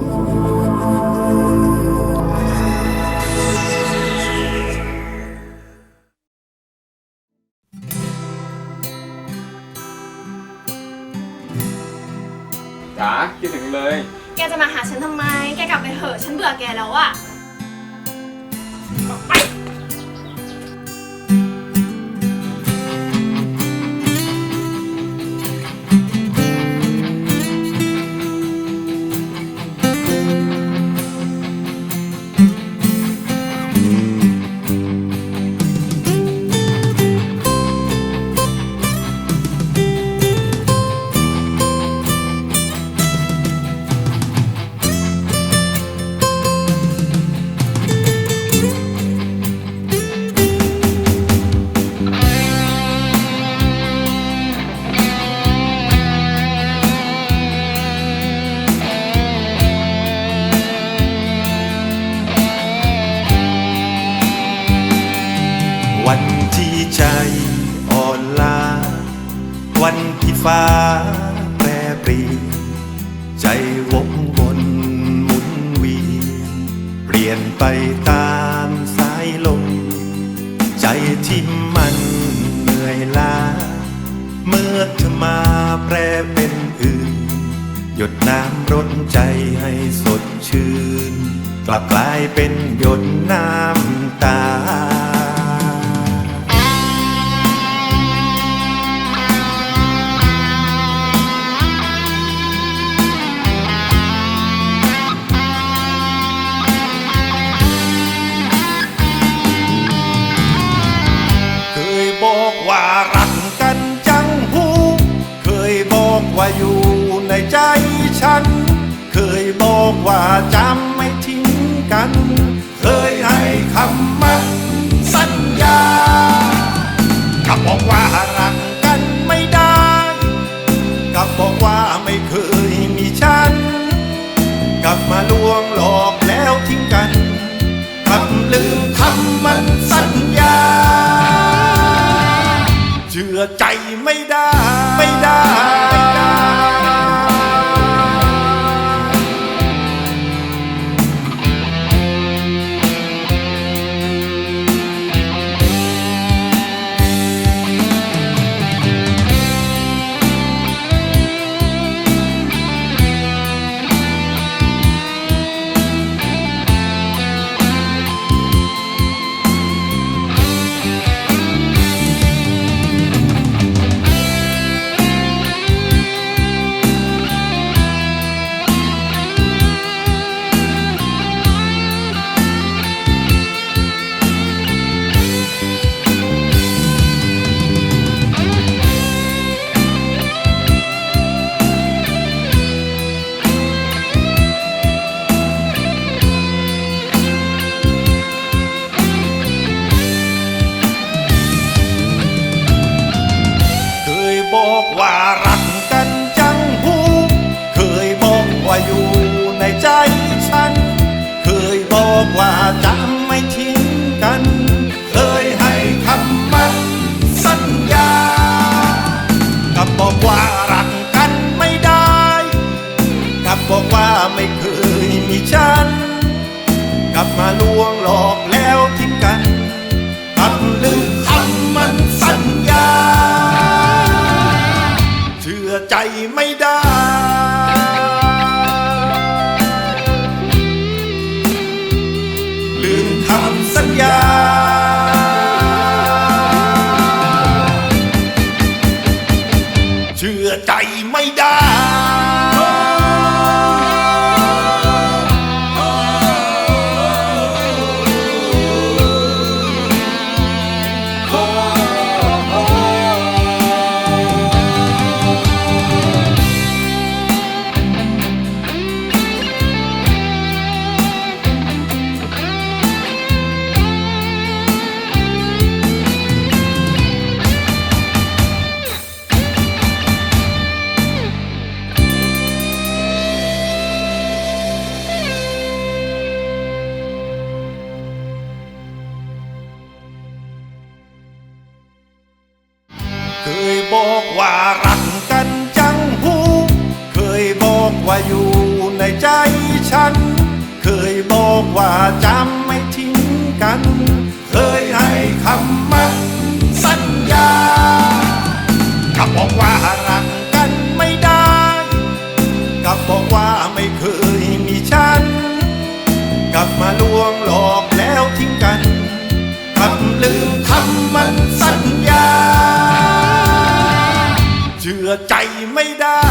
จ๋าคิดถึงเลย แกจะมาหาฉันทำไม แกกลับไปเถอะ ฉันเบื่อแกแล้วอะ ไปตามสายลม ใจที่มันเหนื่อยล้า เมื่อเธอมาแปรเป็นอื่น หยดน้ำรดใจให้สดชื่น กลับกลายเป็นหยดน้ำตา ว่ารักกันจังหู เคยบอกว่าอยู่ในใจฉัน เคยบอกว่าจำไม่ทิ้งกัน เคยให้คำมั่นสัญญากับอกว่ารักกันไม่ได้กับบอกว่าไม่เคยมีฉัน กลับมาลวง ชื่อใจไม่ได้ไม่ได้ ว่าจะไม่ทิ้งกัน เคยให้คำมั่นสัญญา กับบอกว่ารักกันไม่ได้ กับบอกว่าไม่เคยมีฉัน กลับมาลวงหลอกแล้วทิ้งกันกับลืมคำมันสัญญา เชื่อใจไม่ได้ อยู่ในใจฉัน เคยบอกว่าจะไม่ทิ้งกัน เคยให้คำมั่นสัญญากับบอกว่ารักกันไม่ได้กับบอกว่าไม่เคยมีฉัน กลับมาลวงหลอกแล้วทิ้งกันทำลืมคำมันสัญญา เชื่อใจไม่ได้